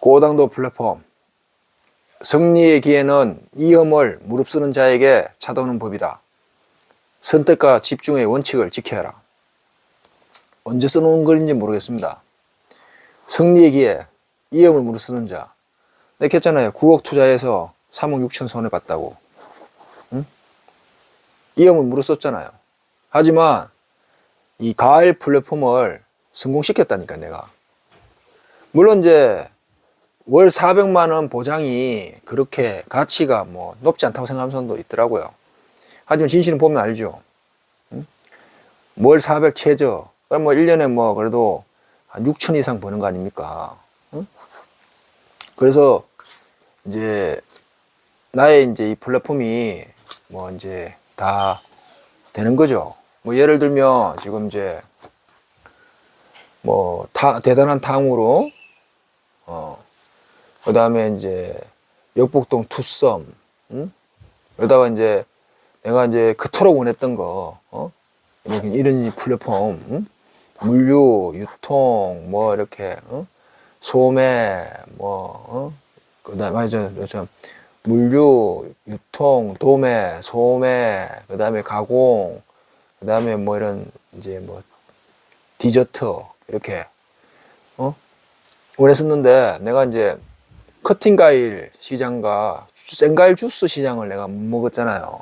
고당도 플랫폼 승리의 기회는 위험을 무릅쓰는 자에게 찾아오는 법이다. 선택과 집중의 원칙을 지켜야 하라. 언제 써놓은 글인지 모르겠습니다. 승리의 기회, 위험을 무릅쓰는 자. 내가 했잖아요. 9억 투자해서 3억 6천 손해봤다고. 응? 위험을 무릅썼잖아요. 하지만 이 가을 플랫폼을 성공시켰다니까 내가. 물론 이제 월 400만 원 보장이 그렇게 가치가 뭐 높지 않다고 생각하는 사람도 있더라고요. 하지만 진실은 보면 알죠. 응? 월400 최저. 그럼 뭐 1년에 뭐 그래도 한 6천 이상 버는 거 아닙니까? 응? 그래서 이제 나의 이제 이 플랫폼이 뭐 이제 다 되는 거죠. 뭐 예를 들면 지금 이제 뭐 타, 대단한 탕후로 어 그 다음에 이제 역북동 투썸 응? 여기다가 이제 내가 이제 그토록 원했던 거 어? 이런 이 플랫폼 응? 물류 유통 뭐 이렇게 어? 소매 뭐 어? 그 다음에 아저 저 물류 유통 도매 소매 그 다음에 가공 그 다음에 뭐 이런 이제 뭐 디저트 이렇게 어 원했었는데 내가 이제 커팅 과일 시장과 생과일 주스 시장을 내가 못 먹었잖아요.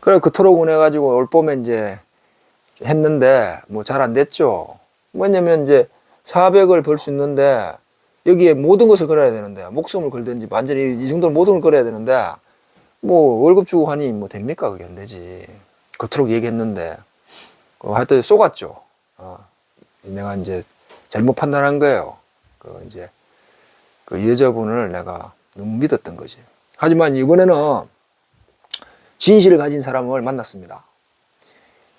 그래 그토록 원해가지고 올 봄에 이제 했는데 뭐 잘 안 됐죠. 왜냐면 이제 400을 벌 수 있는데 여기에 모든 것을 걸어야 되는데 목숨을 걸든지 완전히 이 정도는 모든 걸 걸어야 되는데 뭐 월급 주고 하니 뭐 됩니까 그게 안 되지. 그토록 얘기했는데 그 하여튼 쏘갔죠. 어. 내가 이제 잘못 판단한 거예요. 그 이제 그 여자분을 내가 너무 믿었던 거지. 하지만 이번에는 진실을 가진 사람을 만났습니다.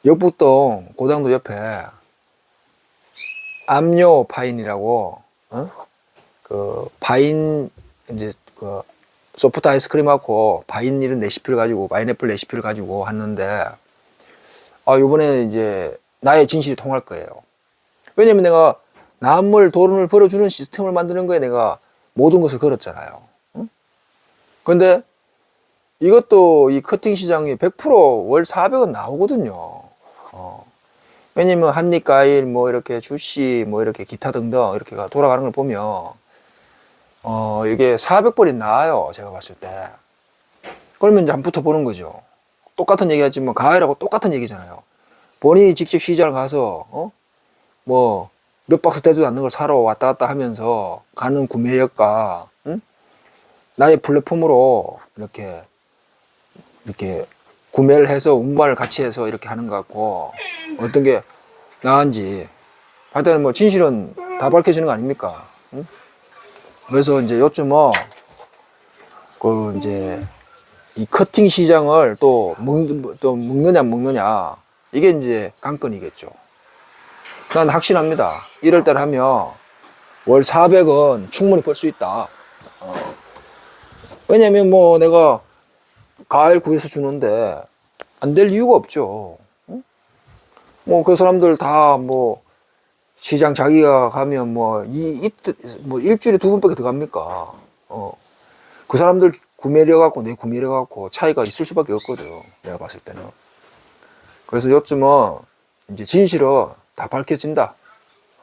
역북동 고당도 옆에 암요 파인이라고 어? 그 파인 이제 그 소프트 아이스크림하고 파인 이런 레시피를 가지고 파인애플 레시피를 가지고 왔는데 아 이번에 이제 나의 진실이 통할 거예요. 왜냐면 내가 남을 돈을 벌어주는 시스템을 만드는 거에 내가 모든 것을 걸었잖아요. 응? 근데 이것도 이 커팅 시장이 100%월 400원 나오거든요. 어. 왜냐면 한입 과일 뭐 이렇게 주시 뭐 이렇게 기타 등등 이렇게가 돌아가는 걸 보면 어 이게 400벌이 나와요. 제가 봤을 때. 그러면 이제 한번 붙어보는 거죠. 똑같은 얘기 하지만 가을하고 똑같은 얘기잖아요. 본인이 직접 시장을 가서 어? 뭐 몇 박스 되지도 않는 걸 사러 왔다 갔다 하면서 가는 구매력과 응? 나의 플랫폼으로 이렇게 이렇게 구매를 해서 운반을 같이 해서 이렇게 하는 것 같고 어떤 게 나은지 하여튼 뭐 진실은 다 밝혀지는 거 아닙니까? 응? 그래서 이제 요즘은 그 이제 이 커팅 시장을 또, 먹, 또 먹느냐 안 먹느냐 이게 이제 관건이겠죠. 난 확신합니다. 1월달 하면 월 400원 충분히 벌 수 있다. 어. 왜냐면 뭐 내가 가을 구해서 주는데 안 될 이유가 없죠. 뭐그 사람들 다 뭐 시장 자기가 가면 뭐이 이틀 뭐 일주일에 두 번밖에 들어갑니까? 어. 그 사람들 구매력 갖고 내 구매력 갖고 차이가 있을 수밖에 없거든. 내가 봤을 때는. 그래서 요즘은 이제 진실은 다 밝혀진다.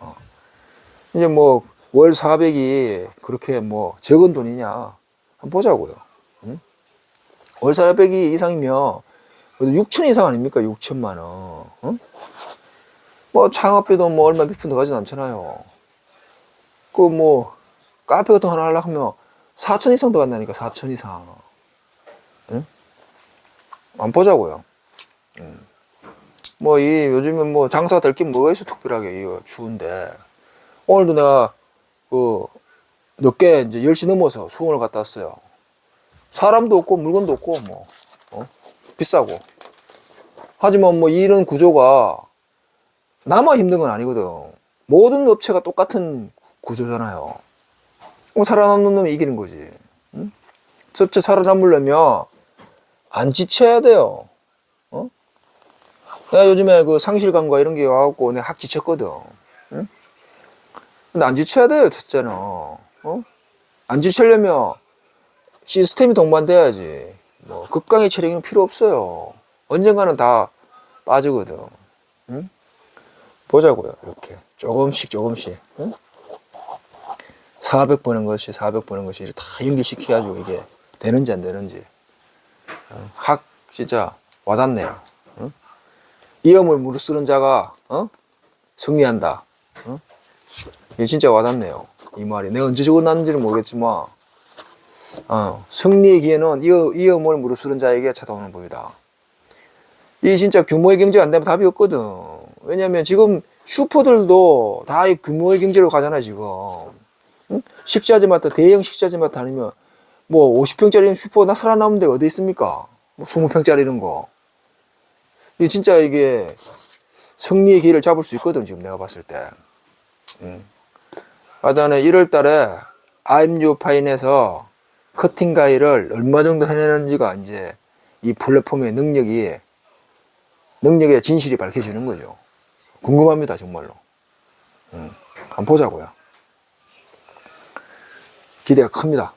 어. 이제 뭐 월 400이 그렇게 뭐 적은 돈이냐 한번 보자고요. 응? 월 400이 이상이면 그래도 6천 이상 아닙니까? 6천만 원. 응? 뭐 창업비도 뭐 얼마 몇푼더 가진 않잖아요. 그 뭐 카페 같은 거 하나 하려고 하면 4천 이상 더 간다니까 4천 이상. 응? 안 보자고요. 응. 뭐 이 요즘에 뭐 장사가 될 게 뭐가 있어 특별하게 이거 추운데 오늘도 내가 그 늦게 이제 10시 넘어서 수원을 갔다 왔어요. 사람도 없고 물건도 없고 뭐 어? 비싸고 하지만 뭐 이런 구조가 나만 힘든 건 아니거든. 모든 업체가 똑같은 구조잖아요. 그럼 살아남는 놈이 이기는 거지. 응? 업체 살아남으려면 안 지쳐야 돼요. 어? 내가 요즘에 그 상실감과 이런 게 와갖고 내가 확 지쳤거든. 응? 안 지쳐야 돼요, 첫째는. 어? 어? 안 지치려면 시스템이 동반돼야지. 뭐 극강의 체력은 필요 없어요. 언젠가는 다 빠지거든. 응? 보자고요. 이렇게 조금씩 조금씩. 응? 400 버는 것이 400 버는 것이 다 연결시켜 가지고 이게 되는지 안 되는지 어, 확 진짜 와닿네요. 응? 이음을 무릅쓰는 자가 어? 승리한다. 어? 이게 진짜 와닿네요. 이 말이 내가 언제 적어놨는지는 모르겠지만 어, 승리의 기회는 음을 무릅쓰는 자에게 찾아오는 법이다. 이 진짜 규모의 경제가 안 되면 답이 없거든. 왜냐면 지금 슈퍼들도 다 이 규모의 경제로 가잖아, 지금. 응? 식자재마트, 대형 식자재마트 아니면 뭐 50평짜리 슈퍼 나 살아남은 데가 어디 있습니까? 뭐 20평짜리 이런 거. 이 진짜 이게 승리의 기회를 잡을 수 있거든, 지금 내가 봤을 때. 음. 하여튼에 1월 달에 IMU 파인에서 커팅 가위를 얼마 정도 해내는지가 이제 이 플랫폼의 능력이 능력의 진실이 밝혀지는 거죠. 궁금합니다, 정말로. 음, 한번 보자고요. 기대가 큽니다.